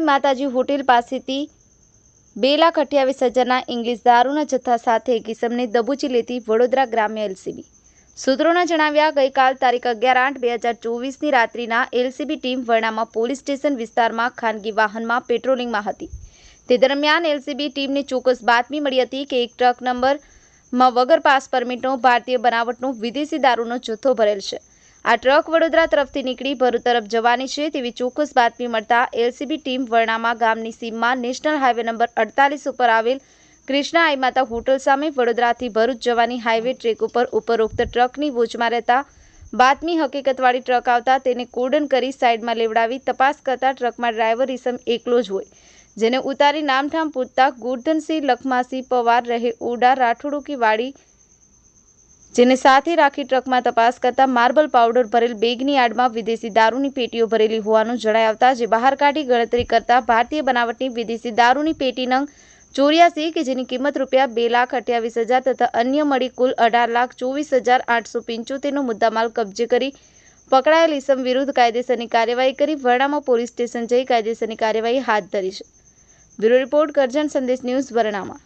માતાજી હોટેલ પાસેથી બે લાખ અઠ્યાવીસ હજારના ઇંગ્લિશ દારૂના જથ્થા સાથે એક ઇસમને દબોચી લેતી વડોદરા ગ્રામ્ય એલસીબી. સૂત્રોના જણાવ્યા, ગઈકાલ તારીખ અગિયાર આઠ બે હજાર ચોવીસની રાત્રિના એલસીબી ટીમ વર્ણામાં પોલીસ સ્ટેશન વિસ્તારમાં ખાનગી વાહનમાં પેટ્રોલિંગમાં હતી. તે દરમિયાન એલસીબી ટીમને ચોક્કસ બાતમી મળી હતી કે એક ટ્રક નંબરમાં વગર પાસ પરમિટનો ભારતીય બનાવટનો વિદેશી દારૂનો જથ્થો ભરેલ છે. આ ટ્રક વડોદરા તરફથી નીકળી ભરૂચ તરફ જવાની છે તેવી ચોક્કસ બાતમી મળતા એલસીબી ટીમ વરણામા ગામની સીમમાં નેશનલ હાઈવે નંબર અડતાલીસ ઉપર આવેલ કૃષ્ણા આઈ માતા હોટલ સામે વડોદરાથી ભરૂચ જવાની હાઈવે ટ્રેક ઉપર ઉપરોક્ત ટ્રકની બોજમાં રહેતા બાતમી હકીકતવાળી ટ્રક આવતા તેને કોર્ડન કરી સાઈડમાં લેવડાવી તપાસ કરતા ટ્રકમાં ડ્રાઈવર ઇસમ એકલો જ હોય. જેને ઉતારી નામઠામ પૂછતા ગુરધનસિંહ લખમાસિંહ પવાર રહે ઓડા રાઠોડો કી વાડી જેને સાથે રાખી ટ્રકમાં તપાસ કરતા માર્બલ પાવડર ભરેલ બેગની આડમાં વિદેશી દારૂની પેટીઓ ભરેલી હોવાનું જણાય આવતા જે બહાર કાઢી ગણતરી કરતા ભારતીય બનાવટની વિદેશી દારૂની પેટી નંગ ચોર્યાસી કે જેની કિંમત રૂપિયા બે લાખ અઠ્યાવીસ હજાર તથા અન્ય મળી કુલ અઢાર લાખ ચોવીસ હજાર આઠસો પંચોતેરનો મુદ્દામાલ કબજે કરી પકડાયેલ ઇસમ વિરુદ્ધ કાયદેસરની કાર્યવાહી કરી વરણામાં પોલીસ સ્ટેશન જઈ કાયદેસરની કાર્યવાહી હાથ ધરી છે. બ્યુરો રિપોર્ટ કરજણ સંદેશ ન્યૂઝ વર્ણામાં.